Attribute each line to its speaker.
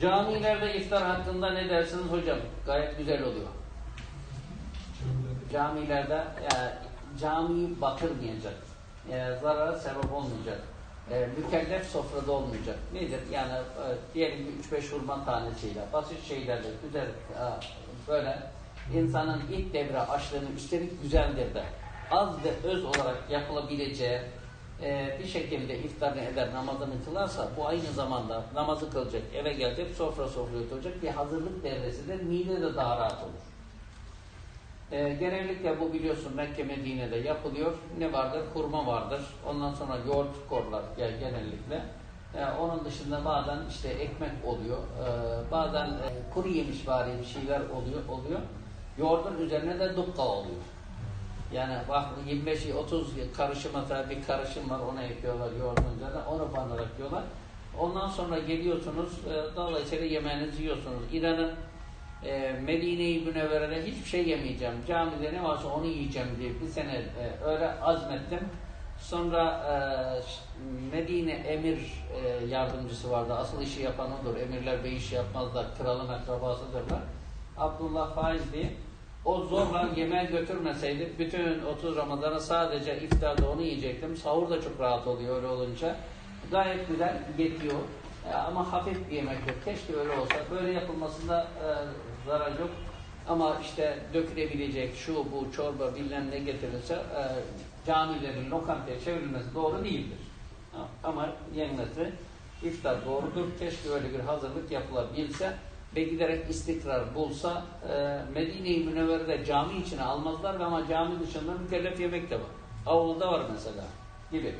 Speaker 1: Camilerde iftar hakkında ne dersiniz hocam? Gayet güzel oluyor. Camilerde e, camiyi batırmayacak, e, zarara sebep olmayacak, e, mükellef sofrada olmayacak. Nedir? Yani e, diyelim ki 3-5 hurma tanesiyle, basit şeylerle, güzel e, böyle insanın ilk devre açlığını üstelik güzeldir de az ve öz olarak yapılabileceği e, bir şekilde iftarını eder, namazını kılarsa bu aynı zamanda namazı kılacak, eve gelecek, sofra sofra oturacak bir hazırlık devresidir. Mide de daha rahat olur. E, genellikle bu biliyorsun Mekke Medine'de yapılıyor. Ne vardır? Hurma vardır. Ondan sonra yoğurt korlar yani genellikle. E, onun dışında bazen işte ekmek oluyor. E, bazen e, kuru yemiş vari bir şeyler oluyor. oluyor. Yoğurdun üzerine de dukka oluyor. Yani bak 25-30 karışım mesela bir karışım var ona ekliyorlar yoğurdun üzerine onu banarak yiyorlar. Ondan sonra geliyorsunuz e, dolayısıyla yemeğinizi yiyorsunuz. İnanın e, Medine-i Münevvere'de hiçbir şey yemeyeceğim. Camide ne varsa onu yiyeceğim diye bir sene e, öyle azmettim. Sonra e, Medine emir e, yardımcısı vardı. Asıl işi yapan odur. Emirler bir iş yapmazlar. Kralın akrabasıdırlar. Abdullah Faiz diye. O zorla yemeğe götürmeseydi bütün 30 Ramazan'ı sadece iftarda onu yiyecektim. Sahur da çok rahat oluyor öyle olunca. Gayet güzel yetiyor. E, ama hafif bir yemektir. Keşke öyle olsa. Böyle yapılmasında e, zarar yok. Ama işte dökülebilecek şu bu çorba bilmem ne getirirse e, camilerin lokantaya çevrilmesi doğru değildir. Ama yenmesi iftar doğrudur. Keşke öyle bir hazırlık yapılabilse ve giderek istikrar bulsa e, Medine-i Münevvere'de cami içine almazlar ama cami dışında mükellef yemek de var. Avluda var mesela gibi.